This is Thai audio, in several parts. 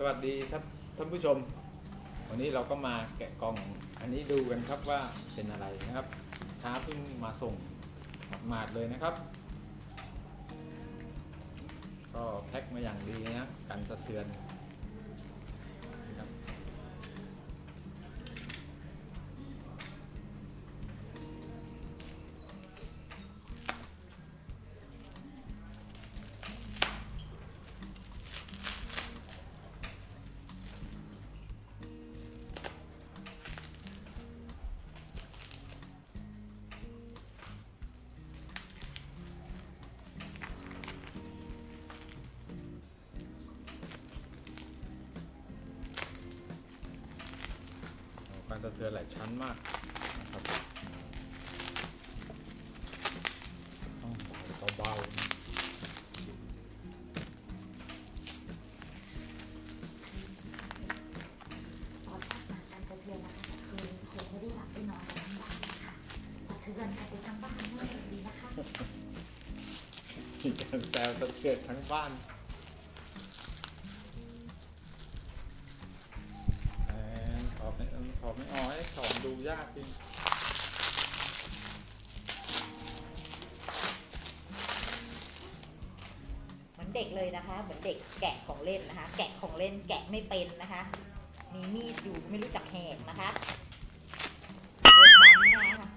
สวัสดีท่านท่านผู้ชม วันนี้เราก็มาแกะกล่องอันนี้ดูกันครับว่าเป็นอะไรนะครับค้าเพิ่งมาส่งหมาดๆเลยนะครับ ก็แพ็คมาอย่างดีนะกันสะเทือน การสะเทือนหลายชั้นมากนะครับต้องเบาๆตอนพักมาการสะเทือนนะคะคืนคงไม่ได้หลับได้นอนกันทั้งวันค่ะสะเทือนกันไปทั้งบ้านไม่ดีนะคะมีการแซวสะเทือนทั้งบ้าน ยากจริงเหมือนเด็กเลยนะคะ เหมือนเด็กแกะของเล่นนะคะ แกะของเล่นแกะไม่เป็นนะคะ มีมีดอยู่ไม่รู้จักแหกนะคะตัวช้ำนะคะ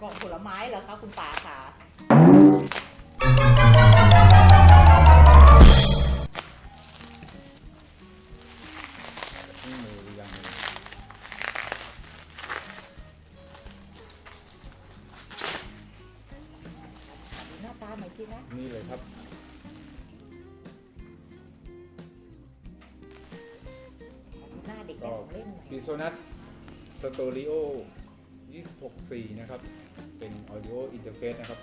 กล่องผลไม้เหรอคะคุณป่าค่ะ สินะนี่เลยครับดูหน้าเด็กก็แกะของเล่นหน่อยพิโซนัทสตอริโอ26.4 นะครับ เป็น audio interface นะครับ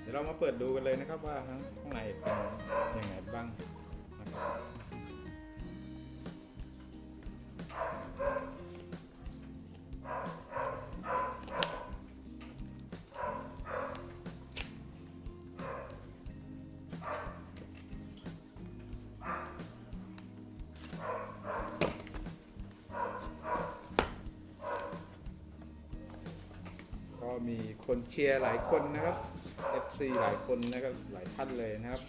เดี๋ยวเรามาเปิดดูกันเลยนะครับว่าข้างข้างในเป็นยังไงบ้างนะครับ มีคนเชียร์หลายคนนะครับ FC หลายคนนะครับหลายท่านเลยนะครับ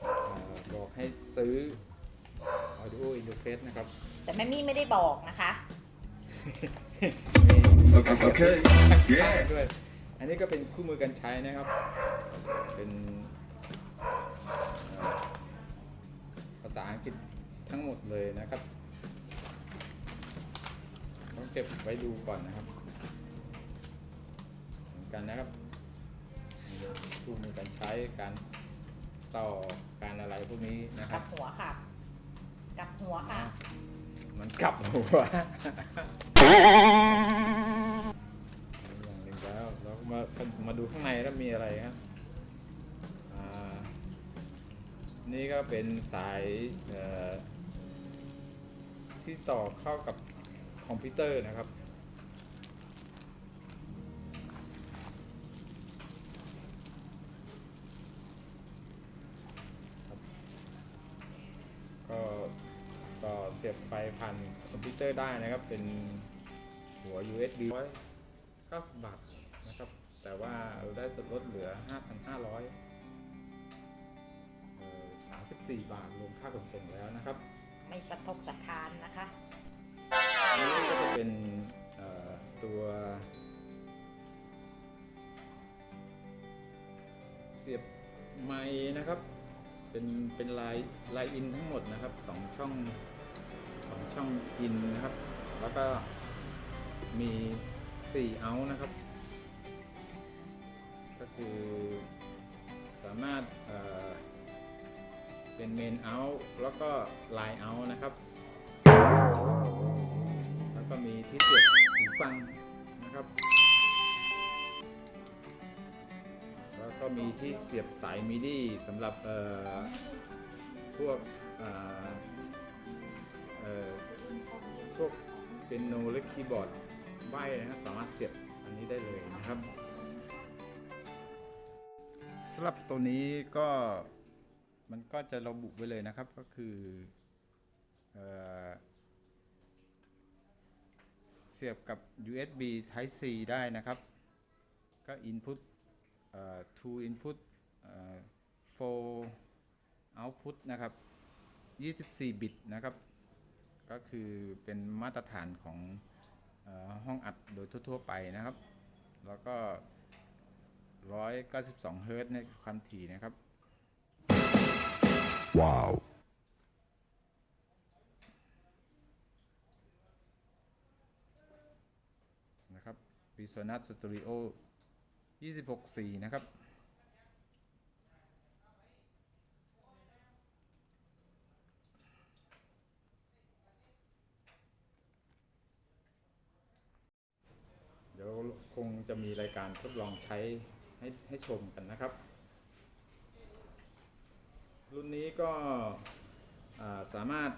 เอ่อบอกให้ซื้อ audio interface นะครับ แต่แม่มี่ไม่ได้บอกนะคะ โอเค Yeah. ด้วยอันนี้ก็เป็นคู่มือการใช้นะครับ เป็นเอ่อภาษาอังกฤษทั้งหมดเลยนะครับต้องเก็บไว้ดูก่อนนะครับเหมือน กันนะครับคู่มือการใช้การต่อการอะไรพวกนี้นะคกรัลับบหัวค่ะกลับหัวค่ะ มันกลับหัวอย่างหนึ่งแล้วเราก็มามาดูข้างในแล้วมีอะไรครับอ่านี่ก็เป็นสายเอ่อที่ต่อเข้ากับคอมพิวเตอร์นะครับ ก็ต่อเสียบไฟผ่านคอมพิวเตอร์ได้นะครับ เป็นหัว USB 190 บาทนะครับ แต่ว่าเราได้ส่วนลดเหลือ 5,500เอ่อ34 บาท รวมค่าขนส่งแล้วนะครับ ไม่สะทกสะทานนะคะอันนี้ก็จะเป็นเอ่อตัวเสียบไม้นะครับ เป็นเป็นลายลายอินทั้งหมดนะครับสองช่องสองช่องอินนะครับ แล้วก็มี4เอาท์นะครับ ก็คือสามารถเอ่อเป็นเมนเอาท์แล้วก็ไลน์เอาท์นะครับ แล้วก็มีที่เสียบหูฟังนะครับ ก็มีที่เสียบสายมิดีสำหรับพวกเอ่อเอ่อพวกเป็นโนและคีย์บอร์ดใบนะสามารถเสียบอันนี้ได้เลยนะครับสำหรับตัวนี้ก็มันก็จะระบุไว้เลยนะครับก็คือเอเสียบกับ USB Type C ได้นะครับ ก็ Input เอ่อ to Input เอ่อ for Output นะครับ 24 บิตนะครับ ก็คือเป็นมาตรฐานของเออห้องอัดโดยทั่ว ๆ ไปนะครับ แล้วก็ 192 เฮิรตซ์ในความถี่นะครับ Wow. นะครับ Resonance Stereo 26 4นะครับเดี๋ยวคงจะมีรายการทดลองใช้ให้ให้ชมกันนะครับ รุ่นนี้ก็สามารถ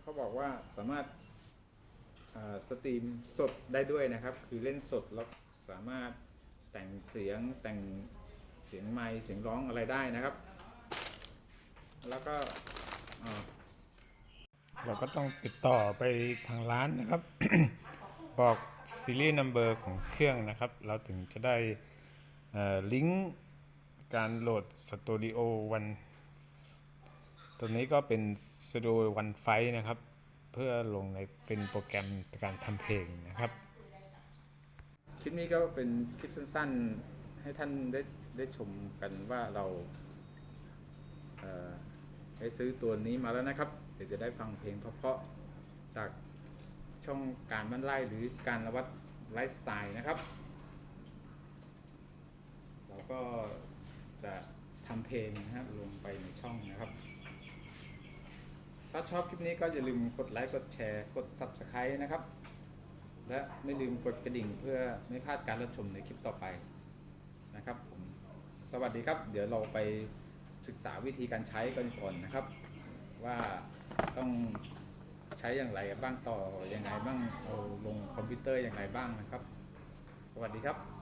เขาบอกว่าสามารถสตรีมสดได้ด้วยนะครับ คือเล่นสดแล้วสามารถ แต่งเสียงแต่งเสียงไมค์เสียงร้องอะไรได้นะครับ แล้วก็เราก็ต้องติดต่อไปทางร้านนะครับ บอกซีรีส์นัมเบอร์ของเครื่องนะครับ เราถึงจะได้ลิงก์การโหลดสตูดิโอวันตัวนี้ก็เป็นสตูดิโอวันไฟนะครับ เพื่อลงในเป็นโปรแกรมการทำเพลงนะครับ คลิปนี้ก็เป็นคลิปสั้นๆ ให้ท่านได้ได้ชมกันว่าเราเได้ซื้อตัวนี้มาแล้วนะครับ เดี๋ยวจะได้ฟังเพลงเพราะๆจากช่องการบ้านไร่หรือการละวัดไลฟ์สไตล์นะครับ เราก็จะทำเพลงนะครับลงไปในช่องนะครับ ถ้าชอบคลิปนี้ก็อย่าลืมกดไลค์ กดแชร์ กด Subscribe นะครับ และไม่ลืมกดกระดิ่งเพื่อไม่พลาดการรับชมในคลิปต่อไปนะครับผมสวัสดีครับ เดี๋ยวเราไปศึกษาวิธีการใช้กันก่อนนะครับ ว่าต้องใช้อย่างไรบ้างต่อยังไงบ้างเอาลงคอมพิวเตอร์อย่างไรบ้างนะครับ สวัสดีครับ